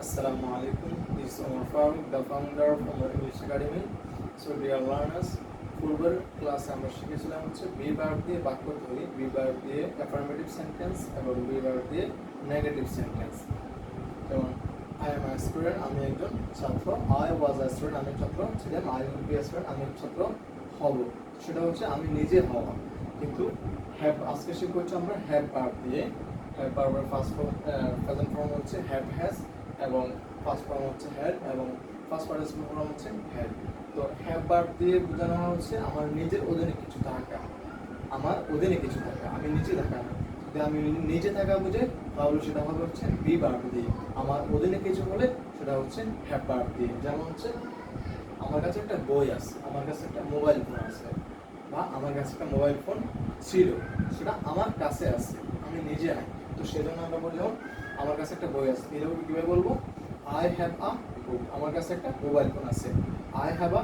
Assalamu alaikum. This is Omar Farooq, the founder of Omar English Academy. So dear learners, পূর্বের ক্লাসে আমরা শিখেছিলাম হচ্ছে বি ভার্ব দিয়ে বাক্য তৈরি বি ভার্ব দিয়ে অ্যাফার্মেটিভ সেন্টেন্স এবং বি ভার্ব দিয়ে নেগেটিভ সেন্টেন্স যেমন আই এম স্টুডেন্ট আমি একজন ছাত্র। আই ওয়াজ আ স্টুডেন্ট আমি ছাত্র ছিলাম। আই উইল বি স্টুডেন্ট আমি ছাত্র হব। সেটা হচ্ছে আমি নিজে হওয়া। কিন্তু হ্যাভ আজকে শিখব হচ্ছে আমরা হ্যাভ ভার্ব দিয়ে। হ্যাভ ভার্বের ফার্স্ট ফর্ম প্রেজেন্ট ফর্ম হচ্ছে হ্যাভ হ্যাজ এবং ফার্স্ট ফর্ম হচ্ছে হ্যাড এবং ফার্স্ট পার্টিসিপেল ফর্ম হচ্ছে হ্যাড তো হ্যাভ ভার্ব দিয়ে বোঝানো হচ্ছে আমার নিজের অধীনে কিছু থাকা। আমার অধীনে কিছু থাকা। আমি নিচে থাকা না। যদি আমি নিচে থাকা বুঝে, তাহলে সেটা হবে হচ্ছে বি ভার্ব দিয়ে। আমার অধীনে কিছু হলে সেটা হচ্ছে হ্যাভ ভার্ব দিয়ে। যেমন হচ্ছে, আমার কাছে একটা বই আছে, আমার কাছে একটা মোবাইল ফোন আছে বা আমার কাছে একটা মোবাইল ফোন ছিল। সেটা আমার কাছে আছে, আমি নিজে নাই তো সেজন্য আমরা বললাম আমার কাছে একটা বই আছে। এরকম কীভাবে বলব? আই হ্যাভ আ বুক আমার কাছে একটা মোবাইল ফোন আছে। I have a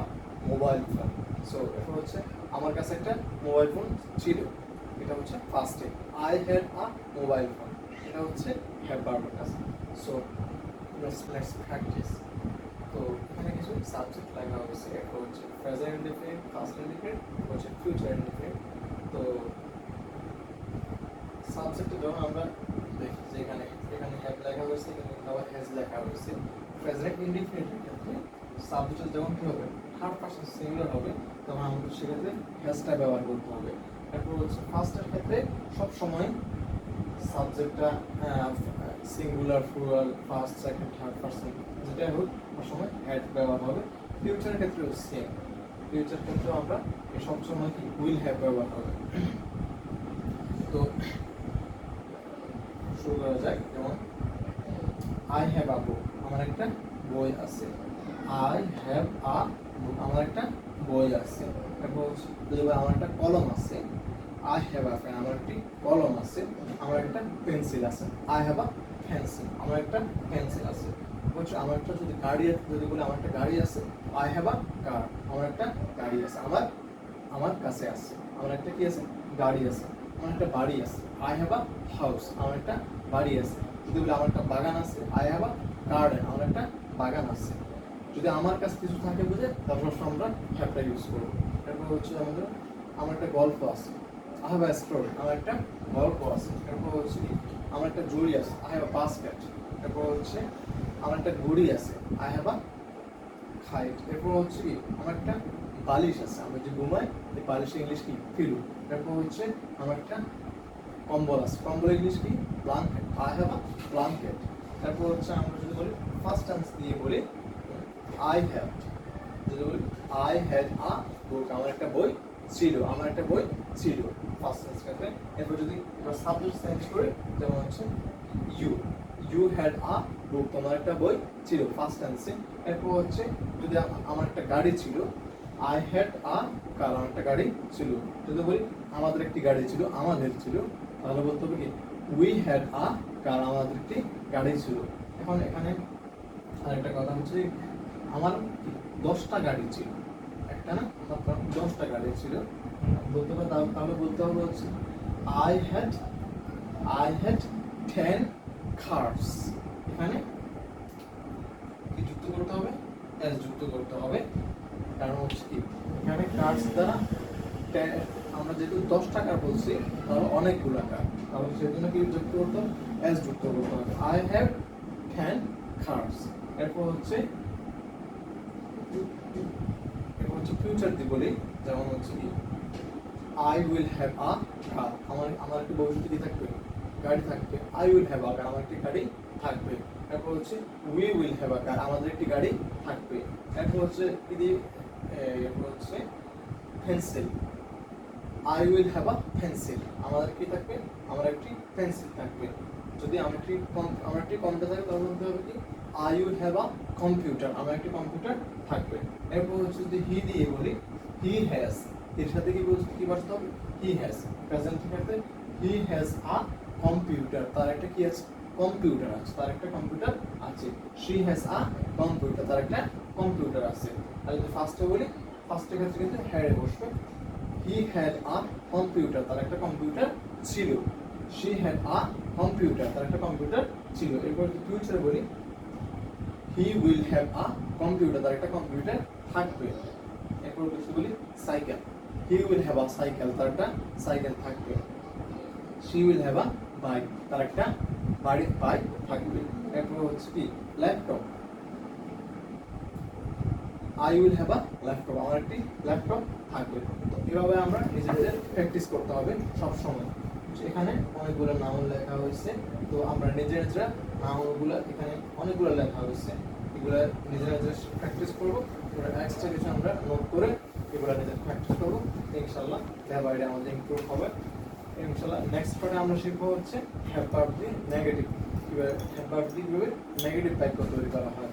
mobile phone so এটা হচ্ছে আমার কাছে একটা মোবাইল ফোন ছিল। এটা হচ্ছে ফার্স্টে I had a mobile phone এটা হচ্ছে হ্যাভ বার্বের কাছে। সো লেটস প্র্যাকটিস তো এখানে কিছু সাবজেক্ট লাগা হয়েছে। একটা হচ্ছে প্রেজেন্ট ইনডিফিনিট পাস্ট ইনডিফিনিট হচ্ছে ফিউচার ইনডিফিনিট তো সাবজেক্টে যখন আমরা দেখি যে এখানে এখানে হ্যাভ লেখা হয়েছে এখানে কিন্তু আবার হ্যাজ লেখা হয়েছে প্রেজেন্ট ইনডিফিনিটের ক্ষেত্রে সাবজেক্ট যখন কি হবে থার্ড পার্সন সিঙ্গুলার হবে, তখন আমাদের সেক্ষেত্রে হ্যাজটা ব্যবহার করতে হবে। তারপর হচ্ছে ফার্স্টের ক্ষেত্রে সব সময় সাবজেক্টটা singular plural first second third person যেটাই হোক, সবসময় হ্যাড ব্যবহার হবে। ফিউচারের ক্ষেত্রেও সেম ফিউচার ক্ষেত্রেও আমরা সবসময় কি উইল হ্যাভ ব্যবহার হবে। তো শুরু করা যাক। যেমন আই হ্যাভ আ বুক আমার একটা বই আছে আই হ্যাভ আ বুক আমার একটা বই আছে তারপর যদি আমার একটা কলম আছে আই হ্যাভ আ পেন আমার একটি কলম আছে আমার একটা পেন্সিল আছে আই হ্যাভ আ পেন্সিল আমার একটা পেন্সিল আছে হচ্ছে আমার একটা যদি গাড়ি যদি বলে আমার একটা গাড়ি আছে আই হ্যাভ আ কার আমার একটা গাড়ি আছে আমার আমার কাছে আছে আমার একটা কি আছে গাড়ি আছে আমার একটা বাড়ি আছে আই হ্যাভ আ হাউস আমার একটা বাড়ি আছে যদি আমার একটা বাগান আছে আই হ্যাভ আ গার্ডেন আমার একটা বাগান আছে। যদি আমার কাছে কিছু থাকে বুঝে তারপর আমরা হ্যাভটা ইউজ করব। তারপর হচ্ছে আমাদের, আমার একটা গল্প আছে। আই হ্যাভ আ স্টোরি আমার একটা গল্প আছে। তারপর হচ্ছে কি, আমার একটা জুড়ি আছে আই হ্যাভ আ বাস্কেট তারপর হচ্ছে, আমার একটা ঘড়ি আছে আই হ্যাভ আ খাইট এরপর হচ্ছে কি, আমার একটা বালিশ আছে। আমরা যে ঘুমাই, এই বালিশের ইংলিশ কি? ফিলু তারপর হচ্ছে, আমার একটা কম্বল আছে। কম্বল ইংলিশ কি? Blanket I have a blanket তারপর হচ্ছে আমরা যদি বলি ফার্স্ট টেন্স দিয়ে বলি আই হ্যাভ যদি বলি আই হ্যাড আ বুক আমার একটা বই ছিল, আমার একটা বই ছিল ফার্স্ট টেন্স ক্ষেত্রে এরপর যদি আমরা সাবজেক্ট চেঞ্জ করি, যেমন হচ্ছে you you had a book তোমার একটা বই ছিল ফার্স্ট টেন্সে এরপর হচ্ছে যদি আমার একটা গাড়ি ছিল আই হ্যাড আ কার আমার একটা গাড়ি ছিল। যদি বলি আমাদের একটি গাড়ি ছিল, আমাদের ছিল, তাহলে বলতে হবে কি? উই হ্যাড আ কার আমাদের একটি গাড়ি ছিল। এখন এখানে আরেকটা কথা হচ্ছে আমার দশটা গাড়ি ছিল। একটা না মাত্র দশটা গাড়ি ছিল। বলতে হবে তাহলে বলতে হবে হচ্ছে I had I had ten cars এখানে কি যুক্ত করতে হবে? এস যুক্ত করতে হবে। কারণ হচ্ছে কি, এখানে কার্ডস দ্বারা আমরা যেহেতু দশ টাকা বলছি, তাহলে অনেকগুলো কার্ড তাহলে সেজন্য কি যুক্ত করতে হবে এস যুক্ত করতে হবে আই হ্যাভ টেন কার্ডস এরপর হচ্ছে এরপর হচ্ছে ফিউচার দিয়ে বলি। যেমন হচ্ছে কি I will have a car আমার আমার একটি ভবিষ্যতে কি থাকবে? গাড়ি থাকবে। I will have a car আমার একটি গাড়ি থাকবে। তারপর হচ্ছে we will have a car আমাদের একটি গাড়ি থাকবে। এরপর হচ্ছে এরপর হচ্ছে pencil I will have a pencil আমাদের কি থাকবে? আমার একটি পেন্সিল থাকবে। যদি আমার একটি আমার একটি কম্পিউটার থাকে, তাহলে বলতে হবে কি? I will have a computer আমার একটি কম্পিউটার থাকবে। এরপর হচ্ছে যদি হি দিয়ে বলি হি হ্যাজ এর সাথে কি বলতে কি বসতে হবে? হি হ্যাজ প্রেজেন্ট ক্ষেত্রে হি হ্যাজ আ কম্পিউটার তার একটা কি আছে? কম্পিউটার আছে। তার একটা কম্পিউটার আছে। শি হ্যাজ আ কম্পিউটার তার একটা কম্পিউটার আছে। আর যদি ফার্স্টে বলি ফার্স্টের ক্ষেত্রে কিন্তু হ্যাডে বসবে। হি হ্যাড আ কম্পিউটার তার একটা কম্পিউটার ছিল। শি হ্যাড আ কম্পিউটার তার একটা কম্পিউটার ছিল। এরপর ফিউচারে বলি? He will have a computer তার একটা কম্পিউটার থাকবে। এরপর কিছু বলি? Cycle he will have a cycle তার একটা সাইকেল থাকবে। She will have a bike তার একটা বাড়ির বাইক থাকবে। এরপর হচ্ছে কি? Laptop I will have a laptop আমার একটি ল্যাপটপ থাকবে। তো এভাবে আমরা নিজেদের প্র্যাকটিস করতে হবে সব সময় এখানে অনেকগুলো নাউন লেখা হয়েছে। তো আমরা নিজেরা নিজেরা নাউনগুলো এখানে অনেকগুলো লেখা হয়েছে। এগুলো নিজেরা নিজেরা প্র্যাকটিস করব। এক্সট্রা কিছু আমরা নোট করে এগুলো নিজের প্র্যাকটিস করব। ইনশাল্লাহ ল্যাবাইডে আমাদের ইমপ্রুভ হবে। ইনশাল্লাহ নেক্সট পার্টে আমরা শিখব হচ্ছে হ্যাপার দি নেগেটিভ কীভাবে হ্যাপার দি কীভাবে নেগেটিভ বাক্য তৈরি করা হয়।